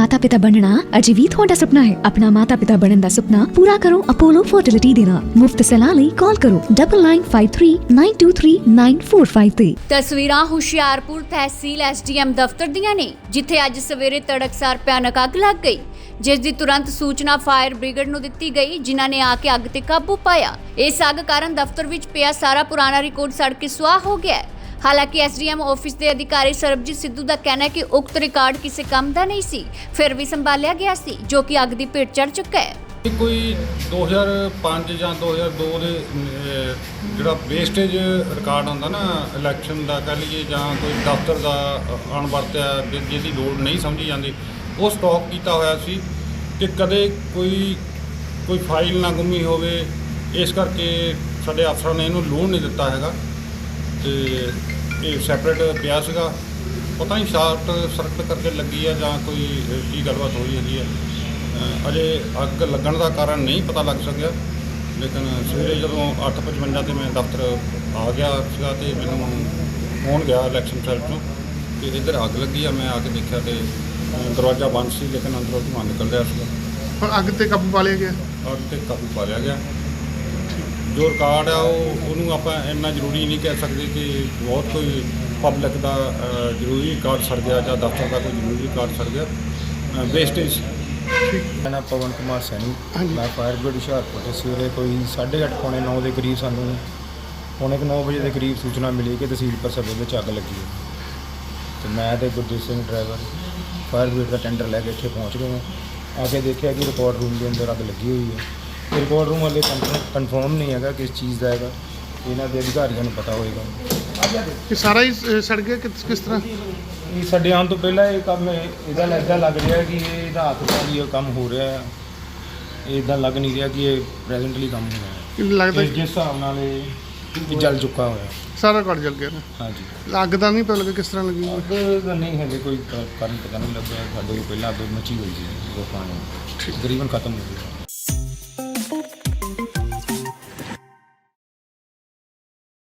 ਮਾਤਾ-ਪਿਤਾ ਬਣਨਾ ਅਜੇ ਵੀ ਤੁਹਾਡਾ ਸੁਪਨਾ ਹੈ ਆਪਣਾ ਮਾਤਾ-ਪਿਤਾ ਬਣਨ ਦਾ ਸੁਪਨਾ ਪੂਰਾ ਕਰੋ ਅਪੋਲੋ ਫਰਟੀਲਿਟੀ ਦੇ ਮੁਫਤ ਸਲਾਹ ਲਈ ਕਾਲ ਕਰੋ 9953923945 ਤੇ ਤਸਵੀਰਾਂ ਹੁਸ਼ਿਆਰਪੁਰ ਤਹਿਸੀਲ ਐਸਡੀਐਮ ਦਫ਼ਤਰ ਦੀਆਂ ਨੇ ਜਿੱਥੇ ਅੱਜ ਸਵੇਰੇ ਤੜਕਸਾਰ ਭਿਆਨਕ ਅੱਗ ਲੱਗ ਗਈ ਜਿਸ ਦੀ ਤੁਰੰਤ ਸੂਚਨਾ ਫਾਇਰ ਬ੍ਰਿਗੇਡ ਨੂੰ ਦਿੱਤੀ ਗਈ ਜਿਨ੍ਹਾਂ ਨੇ ਆ ਕੇ ਅੱਗ ਤੇ ਕਾਬੂ ਪਾਇਆ ਇਸ ਅੱਗ ਕਾਰਨ ਦਫ਼ਤਰ ਵਿੱਚ ਪਿਆ ਸਾਰਾ ਪੁਰਾਣਾ ਰਿਕਾਰਡ ਸੜ ਕੇ ਸੁਆਹ ਹੋ ਗਿਆ ਹਾਲਾਂਕਿ ਐਸਡੀਐਮ ਆਫਿਸ ਦੇ ਅਧਿਕਾਰੀ ਸਰਬਜੀਤ ਸਿੱਧੂ ਦਾ ਕਹਿਣਾ ਹੈ ਕਿ ਉਕਤ ਰਿਕਾਰਡ ਕਿਸੇ ਕੰਮ ਦਾ ਨਹੀਂ ਸੀ ਫਿਰ ਵੀ ਸੰਭਾਲਿਆ ਗਿਆ ਸੀ ਜੋ ਕਿ ਅੱਗ ਦੀ ਭੇਟ ਚੜ ਚੁੱਕਾ ਹੈ। ਇਹ ਕੋਈ 2005 ਜਾਂ 2002 ਦੇ ਅਹ, ਜਿਹੜਾ ਵੇਸਟੇਜ ਰਿਕਾਰਡ ਹੁੰਦਾ ਨਾ ਇਲੈਕਸ਼ਨ ਦਾ ਕਹ ਲਈਏ ਜਾਂ ਕੋਈ ਦਫ਼ਤਰ ਦਾ ਅ- ਅਣਵਰਤਿਆ ਜਿ- ਜਿਹਦੀ ਲੋੜ ਨਹੀਂ ਸਮਝੀ ਜਾਂਦੀ ਉਹ ਸਟਾਕ ਕੀਤਾ ਹੋਇਆ ਸੀ ਕਿ ਕਦੇ ਕੋਈ ਕੋਈ ਫਾਈਲ ਨਾ ਗੁੰਮੀ ਹੋਵੇ ਇਸ ਕਰਕੇ ਸਾਡੇ ਅਫਸਰਾਂ ਨੇ ਇਹਨੂੰ ਲੋੜ ਨਹੀਂ ਦਿੱਤਾ ਹੈਗਾ। ਤੇ ਇਹ ਸੈਪਰੇਟ ਪਿਆ ਸੀਗਾ। ਪਤਾ ਨਹੀਂ ਸ਼ਾਰਟ ਸਰਕਟ ਕਰਕੇ ਲੱਗੀ ਆ ਜਾਂ ਕੋਈ ਕੀ ਗੱਲਬਾਤ ਹੋਈ ਹੈਗੀ ਆ। ਅਜੇ ਅੱਗ ਲੱਗਣ ਦਾ ਕਾਰਨ ਨਹੀਂ ਪਤਾ ਲੱਗ ਸਕਿਆ। ਲੇਕਿਨ ਸਵੇਰੇ ਜਦੋਂ 8:55 ਤੇ ਮੈਂ ਦਫ਼ਤਰ ਆ ਗਿਆ ਸੀਗਾ ਤੇ ਮੈਨੂੰ ਫੋਨ ਗਿਆ ਇਲੈਕਸ਼ਨ ਸੈੱਲ ਤੋਂ ਕਿ ਇੱਧਰ ਅੱਗ ਲੱਗੀ ਆ। ਮੈਂ ਆ ਕੇ ਦੇਖਿਆ ਤੇ ਦਰਵਾਜ਼ਾ ਬੰਦ ਸੀ ਲੇਕਿਨ ਅੰਦਰੋਂ ਧੂੰਆਂ ਨਿਕਲ ਰਿਹਾ ਸੀਗਾ। ਹੁਣ ਅੱਗ ਤੇ ਕਾਬੂ ਪਾ ਲਿਆ ਗਿਆ। ਅੱਗ ਤੇ ਕਾਬੂ ਪਾ ਲਿਆ ਗਿਆ। ਜੋ ਰਿਕਾਰਡ ਆ ਉਹ ਉਹਨੂੰ ਆਪਾਂ ਇੰਨਾ ਜ਼ਰੂਰੀ ਨਹੀਂ ਕਹਿ ਸਕਦੇ ਕਿ ਬਹੁਤ ਕੋਈ ਪਬਲਿਕ ਦਾ ਜ਼ਰੂਰੀ ਰਿਕਾਰਡ ਸੜ ਗਿਆ ਜਾਂ ਦਫ਼ਤਰ ਦਾ ਕੋਈ ਜ਼ਰੂਰੀ ਰਿਕਾਰਡ ਸੜ ਗਿਆ। ਵੇਸਟੇਜ ਮੇਰਾ ਨਾਮ ਪਵਨ ਕੁਮਾਰ ਸੈਣੀ। ਮੈਂ ਫਾਇਰ ਬ੍ਰਿਗੇਡ ਹੁਸ਼ਿਆਰਪੁਰ ਤੋਂ ਸਵੇਰੇ ਕੋਈ 8:30 ਪੌਣੇ 9 ਦੇ ਕਰੀਬ ਸਾਨੂੰ ਪੌਣੇ 9 ਵਜੇ ਦੇ ਕਰੀਬ ਸੂਚਨਾ ਮਿਲੀ ਕਿ ਤਹਿਸੀਲਪੁਰ ਸਭੇ ਵਿੱਚ ਅੱਗ ਲੱਗੀ ਹੈ। ਤੇ ਮੈਂ ਤੇ Gurdeep Singh driver fire brigade ਦਾ ਟੈਂਡਰ ਲੈ ਕੇ ਇੱਥੇ ਪਹੁੰਚ ਗਏ ਹਾਂ। ਆ ਕੇ ਦੇਖਿਆ ਕਿ ਰਿਕਾਰਡ ਰੂਮ ਦੇ ਅੰਦਰ ਅੱਗ ਲੱਗੀ ਹੋਈ ਹੈ। ਰਿਕਾਰਡ ਰੂਮ ਵਾਲੇ ਕਨਫਰਮ ਨਹੀਂ ਹੈਗਾ ਕਿਸ ਚੀਜ਼ ਦਾ ਹੈਗਾ। ਇਹਨਾਂ ਦੇ ਅਧਿਕਾਰੀਆਂ ਨੂੰ ਪਤਾ ਹੋਏਗਾ। ਇਹ ਸਾਰਾ ਹੀ ਸੜ ਗਿਆ ਕਿਸ ਕਿਸ ਤਰ੍ਹਾਂ? ਇਹ ਸਾਡੇ ਆਉਣ ਤੋਂ ਪਹਿਲਾਂ ਇਹ ਕੰਮ ਇਹਦਾ ਲੱਗਦਾ ਲੱਗ ਰਿਹਾ ਕਿ ਇਹ ਇਹਦਾ ਹੱਥ ਦਾ ਇਹ ਕੰਮ ਹੋ ਰਿਹਾ ਹੈ ਇਹ ਇਦਾਂ ਲੱਗ ਨਹੀਂ ਰਿਹਾ ਕਿ ਇਹ ਪ੍ਰੈਜ਼ੈਂਟਲੀ ਕੰਮ ਹੋ ਰਿਹਾ ਹੈ ਕਿ ਲੱਗਦਾ ਜਿਸ ਜਿਸ ਹਿਸਾਬ ਨਾਲ ਇਹ ਇਹ ਜਲ ਚੁੱਕਾ ਹੋਇਆ। ਸਾਰਾ ਕੱਟ ਜਲ ਗਿਆ ਨਾ? ਹਾਂਜੀ। ਅੱਗ ਦਾ ਨਹੀਂ ਪਤਾ ਲੱਗਾ ਕਿਸ ਤਰ੍ਹਾਂ ਲੱਗੀ ਅੱਗ ਦਾ ਨਹੀਂ ਹਲੇ ਕੋਈ ਕ- ਕਾਰਨ ਪਤਾ ਨਹੀਂ ਲੱਗਿਆ। ਸਾਡੇ ਕੋਲ ਪਹਿਲਾਂ ਅੱਗ ਮੱਚੀ ਹੋਈ ਸੀ ਜਦੋਂ ਪਾਣੀ। ਤਕਰੀਬਨ ਖਤਮ ਹੋ ਗਿਆ Bye.